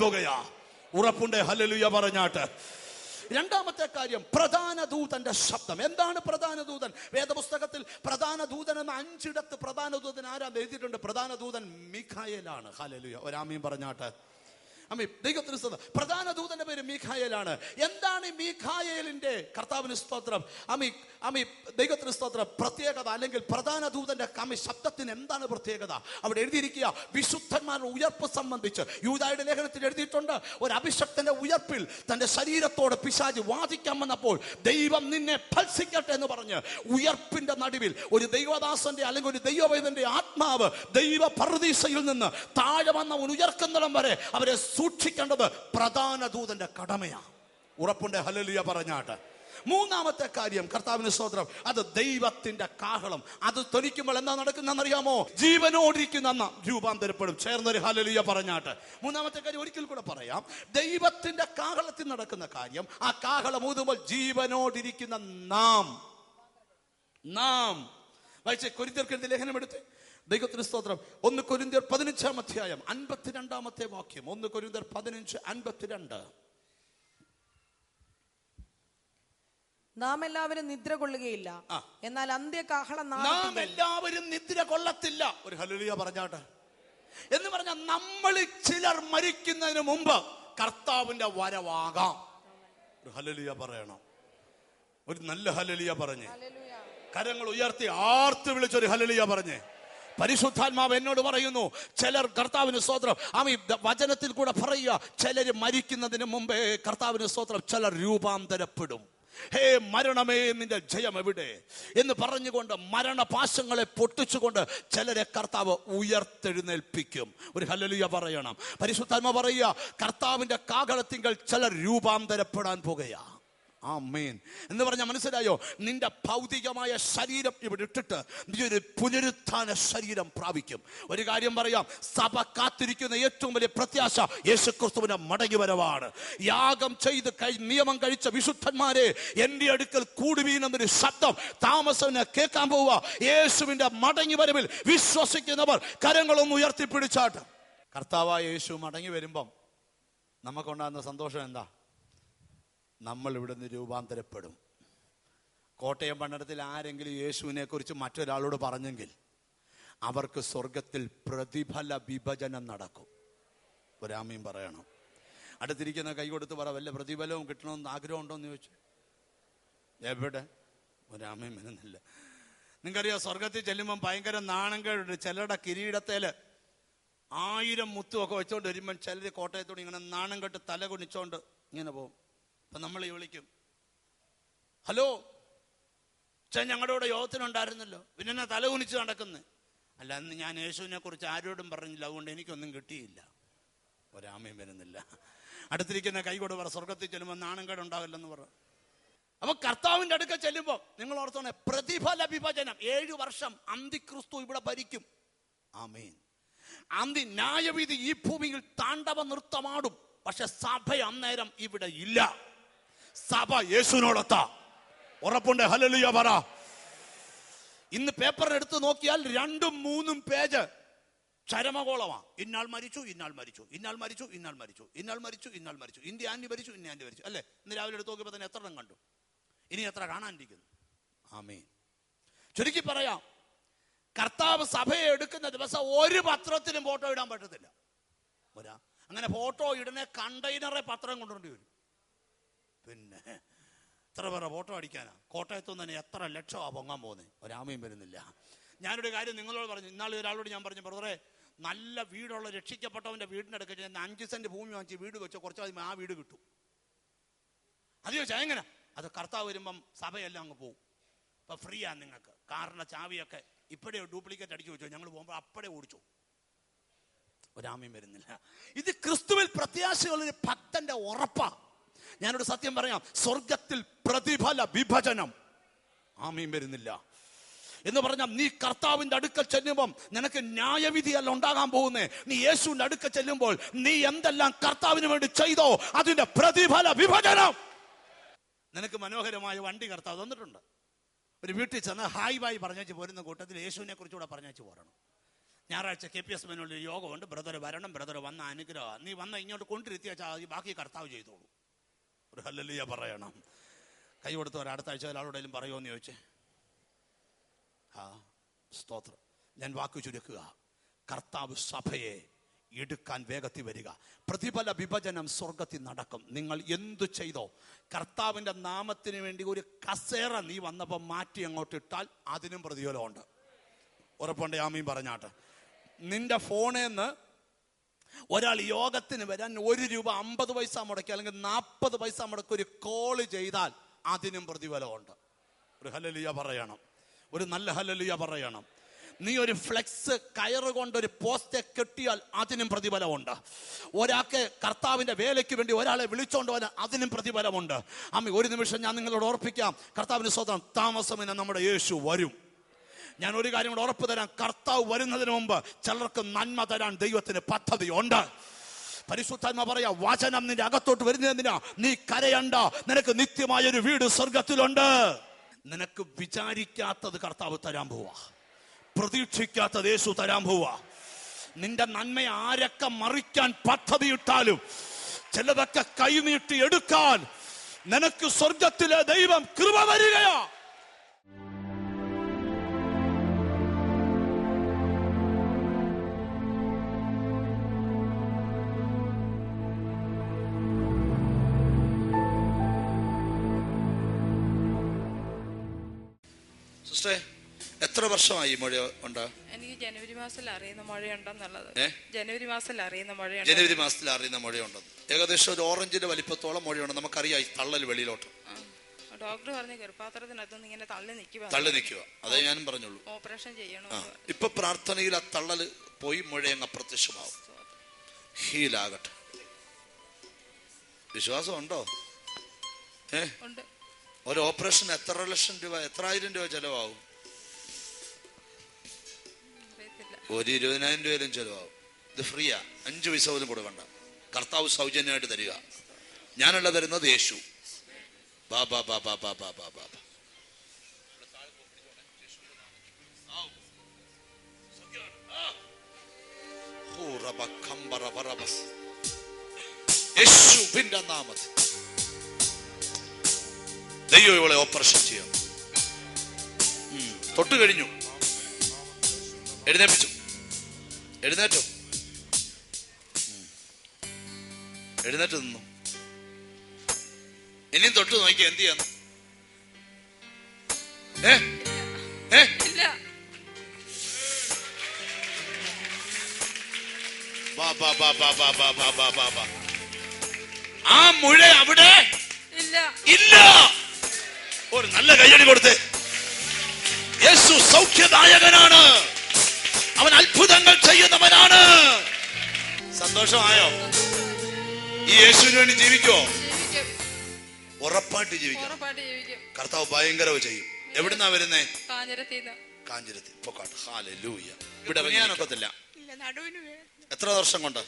പോകുകയാ ഉറപ്പുണ്ട്. ഹലലുയ പറഞ്ഞാട്ട്. രണ്ടാമത്തെ കാര്യം പ്രധാന ദൂതന്റെ ശബ്ദം. എന്താണ് പ്രധാന ദൂതൻ വേദപുസ്തകത്തിൽ പ്രധാന ദൂതൻ എന്ന അഞ്ചിടത്ത് പ്രധാന ദൂതൻ ആരാ എഴുതിയിട്ടുണ്ട്. പ്രധാന ദൂതൻ മിഖായലാണ്. ഹലലുയ ഒരാമീൻ പറഞ്ഞാട്ട്. അമ്മി ദൈവത്തിന് പ്രധാന ദൂതന്റെ പേര് മീഖായലാണ്. എന്താണ് ഈ മീഖായേലിന്റെ കർത്താവിന് സ്തോത്രം? അമ്മി അമ്മി ദൈവത്തിന് സ്തോത്രം. പ്രത്യേകത അല്ലെങ്കിൽ പ്രധാന ദൂതന്റെ കമ്മി ശബ്ദത്തിന് എന്താണ് പ്രത്യേകത? അവിടെ എഴുതിയിരിക്കുക വിശുദ്ധന്മാരുടെ ഉയർപ്പ് സംബന്ധിച്ച്. യൂതായുടെ ലേഖനത്തിൽ എഴുതിയിട്ടുണ്ട് ഒരു അഭിഷക്തന്റെ ഉയർപ്പിൽ തന്റെ ശരീരത്തോട് പിശാജ് വാദിക്കാൻ വന്നപ്പോൾ ദൈവം നിന്നെ ഭത്സിക്കട്ടെ എന്ന് പറഞ്ഞ് ഉയർപ്പിന്റെ നടുവിൽ ഒരു ദൈവദാസന്റെ അല്ലെങ്കിൽ ഒരു ദൈവവേദന്റെ ആത്മാവ് ദൈവ പർദീസയിൽ നിന്ന് താഴെ വന്ന ഉയർക്കുന്നിടം വരെ അവരെ സൂക്ഷിക്കേണ്ടത് പ്രധാന ദൂതന്റെ കടമയാണ്. ഉറപ്പുണ്ട്. ഹലലിയ പറഞ്ഞാട്ട്. മൂന്നാമത്തെ കാര്യം കർത്താവിന് സ്തോത്രം അത് ദൈവത്തിന്റെ കാഹളം. അത് തൊലിക്കുമ്പോൾ എന്താ നടക്കുന്നറിയാമോ ജീവനോടിരിക്കുന്ന രൂപാന്തരപ്പെടും. ചേർന്നൊരു ഹലലിയ പറഞ്ഞാട്ട്. മൂന്നാമത്തെ കാര്യം ഒരിക്കൽ കൂടെ പറയാം. ദൈവത്തിന്റെ കാഹളത്തിൽ നടക്കുന്ന കാര്യം ആ കാഹളം ഊതുമ്പോൾ ജീവനോടിരിക്കുന്ന നാം. നാം. വായിച്ചേ കൊരിന്ത്യർക്കെഴുതി ലേഖനം എടുത്ത്? ദൈവത്തിന് സ്തോത്രം. ഒന്ന് കൊരിന്തിയർ പതിനഞ്ചാം അധ്യായം അൻപത്തിരണ്ടാമത്തെ വാക്യം. ഒന്ന് കൊരിന്തിയർ പതിനഞ്ച് അൻപത്തിരണ്ട്. നാം എല്ലാവരും നിദ്ര കൊള്ളുകയില്ല. എന്നാൽ അന്ത്യകാഹളം നാം എല്ലാവരും നിദ്ര കൊള്ളത്തില്ല. ഒരു ഹലുലിയ പറഞ്ഞാട്ടെ. എന്ന് പറഞ്ഞാൽ നമ്മൾ ചിലർ മരിക്കുന്നതിന് മുമ്പ് കർത്താവിന്റെ വരവാകാം. ഒരു ഹലലിയ പറയണം. ഒരു നല്ല ഹലലിയ പറഞ്ഞേ. കരങ്ങൾ ഉയർത്തി ആർത്ത് വിളിച്ചൊരു ഹലലിയ പറഞ്ഞേ. പരിശുദ്ധാത്മാവ് എന്നോട് പറയുന്നു ചിലർ കർത്താവിന് സ്തോത്രം. ആമി വചനത്തിൽ കൂടെ പറയുക ചിലർ മരിക്കുന്നതിന് മുമ്പേ കർത്താവിന് സ്തോത്രം ചിലർ രൂപാന്തരപ്പെടും. ഹേ മരണമേ നിന്റെ ജയം എവിടെ? എന്ന് പറഞ്ഞുകൊണ്ട് മരണപാശങ്ങളെ പൊട്ടിച്ചുകൊണ്ട് ചിലരെ കർത്താവ് ഉയർത്തെഴുന്നേൽപ്പിക്കും. ഒരു ഹലലിയ പറയണം. പരിശുദ്ധാത്മ പറയുക കർത്താവിന്റെ കാകളത്തിങ്കൽ ചിലർ രൂപാന്തരപ്പെടാൻ പോകുകയാ ആ മെയിൻ എന്ന് പറഞ്ഞാൽ മനസ്സിലായോ? നിന്റെ ഭൗതികമായ ശരീരം ഇവിടെ ഇട്ടിട്ട് നീ ഒരു പുനരുത്ഥാന ശരീരം പ്രാപിക്കും. ഒരു കാര്യം പറയാം. സഭ കാത്തിരിക്കുന്ന ഏറ്റവും വലിയ പ്രത്യാശ യേശുക്രിസ്തുവിന്റെ മടങ്ങി വരവാണ്. യാഗം ചെയ്ത് നിയമം കഴിച്ച വിശുദ്ധന്മാരെ എന്റെ അടുക്കൽ കൂടുവീനെന്നൊരു ശബ്ദം താമസം കേൾക്കാൻ പോവുക. യേശുവിന്റെ മടങ്ങി വരവിൽ വിശ്വസിക്കുന്നവർ കരങ്ങളൊന്ന് ഉയർത്തിപ്പിടിച്ചാട്ട്. കർത്താവായ യേശു മടങ്ങി വരുമ്പം നമുക്കുണ്ടാകുന്ന സന്തോഷം എന്താ? നമ്മൾ ഇവിടുന്ന് രൂപാന്തരപ്പെടും. കോട്ടയം പണ്ടത്തിൽ ആരെങ്കിലും യേശുവിനെ കുറിച്ച് മറ്റൊരാളോട് പറഞ്ഞെങ്കിൽ അവർക്ക് സ്വർഗത്തിൽ പ്രതിഫല വിഭജനം നടക്കും. ഒരാമയും പറയണം. അടുത്തിരിക്കുന്ന കൈ കൊടുത്ത് പറ വല്ല പ്രതിഫലവും കിട്ടണമെന്ന് ആഗ്രഹമുണ്ടോ എന്ന് ചോദിച്ചു. എവിടെ? ഒരാമയും വരുന്നില്ല നിങ്ങൾക്കറിയാം സ്വർഗത്തിൽ ചെല്ലുമ്പം ഭയങ്കര നാണം കേടുണ്ട് ചിലരുടെ കിരീടത്തേൽ ആയിരം മുത്തുമൊക്കെ വെച്ചോണ്ട് വരുമ്പം ചിലർ കോട്ടയത്തോട് ഇങ്ങനെ നാണം കെട്ട് തല കുണിച്ചോണ്ട് ഇങ്ങനെ പോകും. അപ്പൊ നമ്മളെ വിളിക്കും. ഹലോ ചേ ഞങ്ങളുടെ കൂടെ യോഗത്തിനുണ്ടായിരുന്നല്ലോ പിന്നെ എന്നെ തല കുനിച്ച് നടക്കുന്നത് അല്ല അന്ന് ഞാൻ യേശുവിനെ കുറിച്ച് ആരോടും പറഞ്ഞില്ല. അതുകൊണ്ട് എനിക്കൊന്നും കിട്ടിയില്ല. ഒരാമയും വരുന്നില്ല. അടുത്തിരിക്കുന്ന കൈ കൊണ്ട് പറ സ്വർഗത്തിൽ ചെല്ലുമ്പോൾ നാണംകേട് ഉണ്ടാവില്ലെന്ന് പറ. അപ്പൊ കർത്താവിന്റെ അടുക്ക ചെല്ലുമ്പോൾ നിങ്ങൾ ഓർത്തോണേ പ്രതിഫല വിഭജനം ഏഴു വർഷം അന്തിക്രിസ്തു ഇവിടെ ഭരിക്കും. ആമേൻ. അന്തി ന്യായവിധി ഈ ഭൂമിയിൽ താണ്ഡവ നൃത്തമാടും. പക്ഷെ സഭ അന്നേരം ഇവിടെ ഇല്ല. സഭ യേശുവിനോടൊത്ത. ഉറപ്പുണ്ട്. ഹലലുയ പറ. ഇന്ന് പേപ്പർ എടുത്ത് നോക്കിയാൽ രണ്ടും മൂന്നും പേജ് ചരമകോളമാ ഇന്നാൾ മരിച്ചു ഇന്നാൾ മരിച്ചു ഇന്നാൾ മരിച്ചു ഇന്നാൾ മരിച്ചു ഇന്നാൾ മരിച്ചു ഇന്നാൾ മരിച്ചു. ഇന്ത്യ ആന്റി മരിച്ചു ഇന്ത്യ ആന്റി മരിച്ചു. അല്ലേ? ഇന്ന് രാവിലെ എടുത്ത് നോക്കിയപ്പോൾ തന്നെ എത്ര എണ്ണം കണ്ടു? ഇനി എത്ര കാണാനിരിക്കുന്നു? ആമേൻ. ചുരുക്കി പറയാം. കർത്താവ് സഭയെ എടുക്കുന്ന ദിവസം ഒരു പത്രത്തിലും ഫോട്ടോ ഇടാൻ പറ്റത്തില്ല. ഒരാ അങ്ങനെ ഫോട്ടോ ഇടണേ കണ്ടെയ്നറെ പത്രം കൊണ്ടുവരേണ്ടി വരും. പിന്നെ എത്ര പേരെ ഫോട്ടോ അടിക്കാനാ? കോട്ടയത്തു നിന്ന് തന്നെ എത്ര ലക്ഷമാണ് പൊങ്ങാൻ പോകുന്നത് ഒരാമയും വരുന്നില്ല. ഞാനൊരു കാര്യം നിങ്ങളോട് പറഞ്ഞു. ഇന്നാൾ ഒരാളോട് ഞാൻ പറഞ്ഞു ബ്രദറെ നല്ല വീടുള്ള രക്ഷിക്കപ്പെട്ടവന്റെ വീടിനടുക്ക ചെന്ന് അഞ്ച് സെന്റ് ഭൂമി വാങ്ങിച്ച് വീട് വെച്ച് കുറച്ച് ആദ്യം ആ വീട് കിട്ടും. അത് ചോദിച്ചാൽ എങ്ങനെ അത് കർത്താവ് വരുമ്പം സഭയെല്ലാം അങ്ങ് പോകും ഇപ്പം ഫ്രീ ആണ് നിങ്ങൾക്ക്. കാറിന്റെ ചാവിയൊക്കെ ഇപ്പോഴേ ഡ്യൂപ്ലിക്കേറ്റ് അടിച്ചു വെച്ചോ. ഞങ്ങൾ പോകുമ്പോൾ അപ്പോഴേ ഓടിച്ചു. ഒരാമയും വരുന്നില്ല. ഇത് ക്രിസ്തുവിൽ പ്രത്യാശയുള്ള ഭക്തന്റെ ഉറപ്പാ. ഞാനൊരു സത്യം പറയാം. സ്വർഗത്തിൽ പ്രതിഫല വിഭജനം. ആമീൻ വരുന്നില്ല. എന്ന് പറഞ്ഞാൽ നീ കർത്താവിന്റെ അടുക്കൽ ചെല്ലുമ്പം നിനക്ക് ന്യായവിധിയല്ല ഉണ്ടാകാൻ പോകുന്നേ. നീ യേശുവിന്റെ അടുക്കൽ ചെല്ലുമ്പോൾ നീ എന്തെല്ലാം കർത്താവിന് വേണ്ടി ചെയ്തോ അതിന്റെ പ്രതിഫല വിഭജനം. നിനക്ക് മനോഹരമായ വണ്ടി കർത്താവ് തന്നിട്ടുണ്ട്. ഒരു വീട്ടിൽ ചെന്ന് ഹായ് ബായ് പറഞ്ഞു പോരുന്ന കൂട്ടത്തിൽ യേശുവിനെ കുറിച്ചുകൂടെ പറഞ്ഞു പോരണം. ഞായറാഴ്ച കെ പി എസ് മേനോട് യോഗമുണ്ട്. ബ്രദർ വരണം ബ്രദർ വന്ന അനുഗ്രഹം നീ വന്ന ഇങ്ങോട്ട് കൊണ്ടിരുത്തിയാൽ ബാക്കി കർത്താവ് ചെയ്തോളൂ. ഒരു ഹല്ലലിയ പറയണം. കൈ കൊടുത്തവർ അടുത്ത ആഴ്ച ഒരാളോടെങ്കിലും പറയുമോ എന്ന് ചോദിച്ചേ. ആ സ്തോത്രം. ഞാൻ വാക്കു ചുരുക്കുക. കർത്താവ് സഭയെ എടുക്കാൻ വേഗത്തിൽ വരിക. പ്രതിഫല വിഭജനം സ്വർഗത്തിൽ നടക്കും. നിങ്ങൾ എന്തു ചെയ്തോ കർത്താവിന്റെ നാമത്തിന് വേണ്ടി ഒരു കസേറ നീ വന്നപ്പോൾ മാറ്റി അങ്ങോട്ട് ഇട്ടാൽ അതിനും പ്രതിഫലമുണ്ട്. ഉറപ്പുണ്ട് ആമീൻ പറഞ്ഞാട്ട്. നിന്റെ ഫോണിൽ നിന്ന് ഒരാൾ യോഗത്തിന് വരാൻ ഒരു രൂപ അമ്പത് പൈസ മുടക്കി അല്ലെങ്കിൽ നാൽപ്പത് പൈസ മുടക്കി ഒരു കോൾ ചെയ്താൽ അതിനും പ്രതിഫലമുണ്ട്. ഒരു ഹലലിയ പറയണം. ഒരു നല്ല ഹലലിയ പറയണം. നീ ഒരു ഫ്ലെക്സ് കയറ് കൊണ്ട് ഒരു പോസ്റ്റ് കെട്ടിയാൽ അതിനും പ്രതിഫലമുണ്ട്. ഒരാൾക്ക് കർത്താവിന്റെ വേലയ്ക്ക് വേണ്ടി ഒരാളെ വിളിച്ചോണ്ട് പോകാൻ അതിനും പ്രതിഫലമുണ്ട്. അമ്മ ഒരു നിമിഷം ഞാൻ നിങ്ങളോട് ഓർപ്പിക്കാം. കർത്താവിന് സ്വതന്ത്രം താമസമിന് നമ്മുടെ യേശു വരും. ഞാൻ ഒരു കാര്യം കൂടെ ഉറപ്പ് തരാം. കർത്താവ് വരുന്നതിന് മുമ്പ് ചിലർക്ക് നന്മ തരാൻ ദൈവത്തിന് പദ്ധതിയുണ്ട്. പരിശുദ്ധാത്മ പറയാ വചനം നിന്റെ അകത്തോട്ട് വരുന്നതിനാ നീ കരയണ്ട. നിനക്ക് നിത്യമായ ഒരു വീട് സ്വർഗത്തിലുണ്ട് നിനക്ക് വിചാരിക്കാത്തത് കർത്താവ് തരാൻ പോവാ. പ്രതീക്ഷിക്കാത്തത് യേശു തരാൻ പോവാ. നിന്റെ നന്മയെ ആരൊക്കെ മറിക്കാൻ പദ്ധതിയിട്ടാലും ചിലതൊക്കെ കൈനീട്ടി എടുക്കാൻ നിനക്ക് സ്വർഗത്തിലെ ദൈവം കൃപ വരികയാ സിസ്റ്റേ എത്ര വർഷമായി മഴ ഉണ്ട്? എനിക്ക് ജനുവരി മാസത്തിൽ അറിയുന്ന മഴയുണ്ടെന്നുള്ളത്? ജനുവരി മാസത്തിൽ അറിയുന്ന മഴ ജനുവരി മാസത്തിൽ അറിയുന്ന മഴയുണ്ടെന്ന്. ഏകദേശം ഒരു ഓറഞ്ചിന്റെ വലിപ്പത്തോളം മഴയുണ്ട്. നമുക്കറിയാം തള്ളൽ വെളിയിലോട്ട്. ഡോക്ടർ പറഞ്ഞു ഗർഭാത്രത്തിനകത്തുനിന്ന് ഇങ്ങനെ തള്ളി നിൽക്കുക തള്ളി നിൽക്കുക അതേ ഞാനും പറഞ്ഞുള്ളൂ. ഓപ്പറേഷൻ ചെയ്യണം? ഇപ്പൊ പ്രാർത്ഥനയിൽ ആ തള്ളൽ പോയി മഴ അങ്ങ് അപ്രത്യക്ഷമാവും. ഹീലാകട്ടെ. വിശ്വാസം ഉണ്ടോ ഏ? ഉണ്ട്. ഒരു ഓപ്പറേഷൻ എത്ര ലക്ഷം രൂപ എത്ര ആയിരം രൂപ ചെലവാകും? ഒരു ഇരുപതിനായിരം രൂപയിലും ചെലവാകും. ഇത് ഫ്രീയാ. അഞ്ച് പൈസ പോലും കൊടുക്കണ്ട. കർത്താവ് സൗജന്യമായിട്ട് തരിക. ഞാനല്ല തരുന്നത് യേശു. ബാ ബാ ബാ ബാ ബാ ബാ ബാ ബാ. യേശുവിന്റെ നാമത്തിൽ. ദൈവം ഇവളെ ഓപ്പറേഷൻ ചെയ്യും. തൊട്ട് കഴിഞ്ഞു. എഴുന്നേപ്പിച്ചു. എഴുന്നേറ്റോ. എഴുന്നേറ്റ് നിന്നു. ഇനിയും തൊട്ട് നോക്കി എന്ത് ചെയ്യാന്ന്? ആ മുഴ അവിടെ? ഇല്ല. ഇല്ല. ഒരു നല്ല കയ്യടി കൊടുത്തേ. യേശു സൗഖ്യദായകനാണ്. അവൻ അത്ഭുതങ്ങൾ ചെയ്യുന്നവനാണ്. സന്തോഷമായോ? ഈ യേശുവിന് വേണ്ടി ജീവിക്കോ ഉറപ്പായിട്ട് ജീവിക്കും. കർത്താവ് ഭയങ്കരവ് ചെയ്യും. എവിടുന്നാ വരുന്നേ? കാഞ്ചിരത്തി പൊക്കാട്ട് ഹാലൂയ ഇവിടെ ഇറങ്ങിയാനൊക്കത്തില്ല ഇല്ല നടുവിന് വേദന എത്ര വർഷം കൊണ്ട്?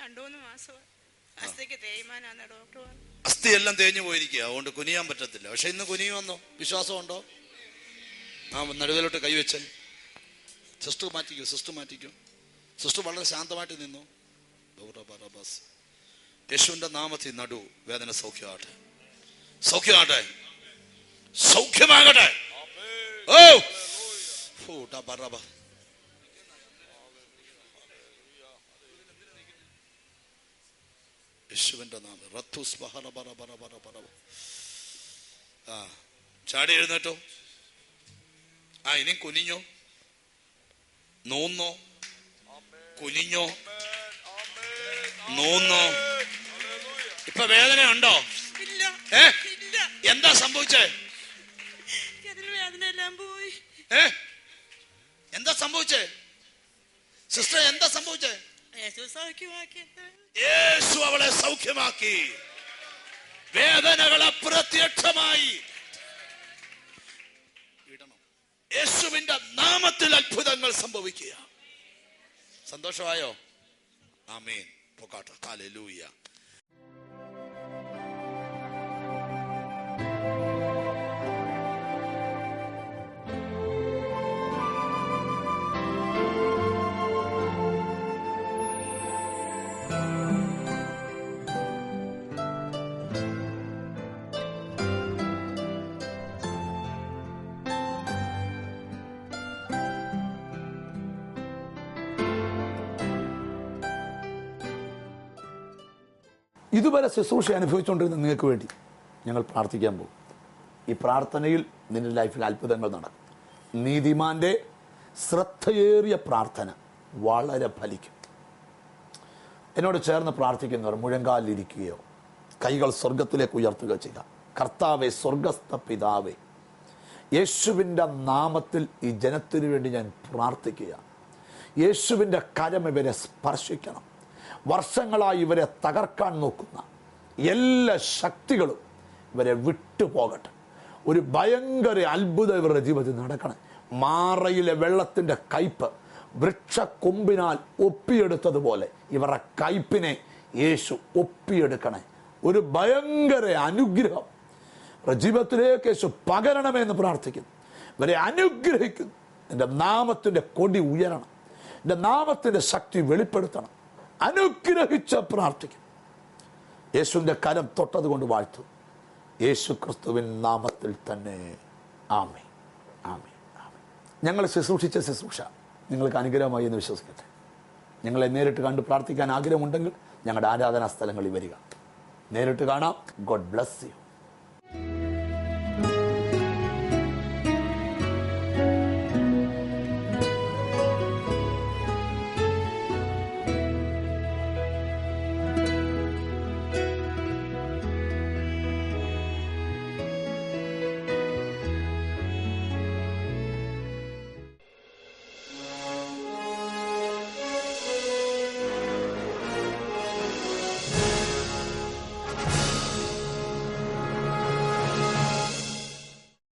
രണ്ടു മൂന്ന് മാസം. അസ്ഥി എല്ലാം തേഞ്ഞു പോയിരിക്കുക അതുകൊണ്ട് കുനിയാൻ പറ്റത്തില്ല. പക്ഷെ ഇന്ന് കുനിയുമെന്നോ വിശ്വാസമുണ്ടോ? ആ നടുവിലോട്ട് കൈവച്ച് സിസ്റ്റർ മാറ്റിക്കോ സിസ്റ്റർ മാറ്റിക്കോ. സിസ്റ്റർ വളരെ ശാന്തമായിട്ട് നിന്നു. യേശുവിന്റെ നാമത്തിൽ നടു. വേദന സൗഖ്യമാകട്ടെ. സൗഖ്യമാകട്ടെ. സൗഖ്യമാകട്ടെ. ഓ! ഫൂ, യേശുവിന്റെ നാമം. റത്തൂസ് ബഹറ ബറ ബറ ബറ ബറ ആ ചാടി എഴുന്നേറ്റോ? ആ ഇനി കുനിഞ്ഞോ? നോന്നോ? കുനിഞ്ഞോ? നോന്നോ? ഇപ്പൊ വേദന ഉണ്ടോ ഏ? എന്താ സംഭവിച്ചേ? എന്താ സംഭവിച്ചേ? സിസ്റ്റർ എന്താ സംഭവിച്ചേ? സൗഖ്യമാക്കി യേശു അവളെ സൗഖ്യമാക്കി. വേദനകൾ അപ്രത്യക്ഷമായി. യേശുവിന്റെ നാമത്തിൽ അത്ഭുതങ്ങൾ സംഭവിക്കുക സന്തോഷമായോ? ആമേൻ. പൊക്കാട്ടെ. ഹല്ലേലൂയ. ഇതുവരെ ശുശ്രൂഷ അനുഭവിച്ചുകൊണ്ടിരുന്ന നിങ്ങൾക്ക് വേണ്ടി ഞങ്ങൾ പ്രാർത്ഥിക്കാൻ പോകും. ഈ പ്രാർത്ഥനയിൽ നിന്റെ ലൈഫിൽ അത്ഭുതങ്ങൾ നടക്കും. നീതിമാന്റെ ശ്രദ്ധയേറിയ പ്രാർത്ഥന വളരെ ഫലിക്കും. എന്നോട് ചേർന്ന് പ്രാർത്ഥിക്കുന്നവർ മുഴങ്കാലിരിക്കുകയോ കൈകൾ സ്വർഗത്തിലേക്ക് ഉയർത്തുകയോ ചെയ്യുക. കർത്താവെ സ്വർഗസ്ഥ പിതാവേ യേശുവിന്റെ നാമത്തിൽ ഈ ജനത്തിനു വേണ്ടി ഞാൻ പ്രാർത്ഥിക്കുക യേശുവിന്റെ കരം ഇവരെ സ്പർശിക്കണം. വർഷങ്ങളായി ഇവരെ തകർക്കാൻ നോക്കുന്ന എല്ലാ ശക്തികളും ഇവരെ വിട്ടുപോകട്ടെ ഒരു ഭയങ്കര അത്ഭുതം ഇവരുടെ ജീവിതത്തിൽ നടക്കണം. മാറയിലെ വെള്ളത്തിന്റെ കയ്പ് വൃക്ഷക്കൊമ്പിനാൽ ഒപ്പിയെടുത്തതുപോലെ ഇവരുടെ കയ്പിനെ യേശു ഒപ്പിയെടുക്കണേ. ഒരു ഭയങ്കര അനുഗ്രഹം. ജീവിതത്തിലേക്ക് യേശു പകരണമെന്ന് പ്രാർത്ഥിക്കുന്നു. ഇവരെ അനുഗ്രഹിക്കുന്നു. എന്റെ നാമത്തിന്റെ കൊടി ഉയരണം. എന്റെ നാമത്തിന്റെ ശക്തി വെളിപ്പെടുത്തണം. അനുഗ്രഹിച്ച് പ്രാർത്ഥിക്കും യേശുവിന്റെ കരം തൊട്ടത് കൊണ്ട് വാഴ്ത്തു. യേശു ക്രിസ്തുവിൻ നാമത്തിൽ തന്നെ. ആമേ ആമേ ആമേ ഞങ്ങൾ ശുശ്രൂഷിച്ച ശുശ്രൂഷ നിങ്ങൾക്ക് അനുഗ്രഹമായി എന്ന് വിശ്വസിക്കട്ടെ. ഞങ്ങളെ നേരിട്ട് കണ്ട് പ്രാർത്ഥിക്കാൻ ആഗ്രഹമുണ്ടെങ്കിൽ ഞങ്ങളുടെ ആരാധനാ സ്ഥലങ്ങളിൽ വരിക. നേരിട്ട് കാണാം. God bless you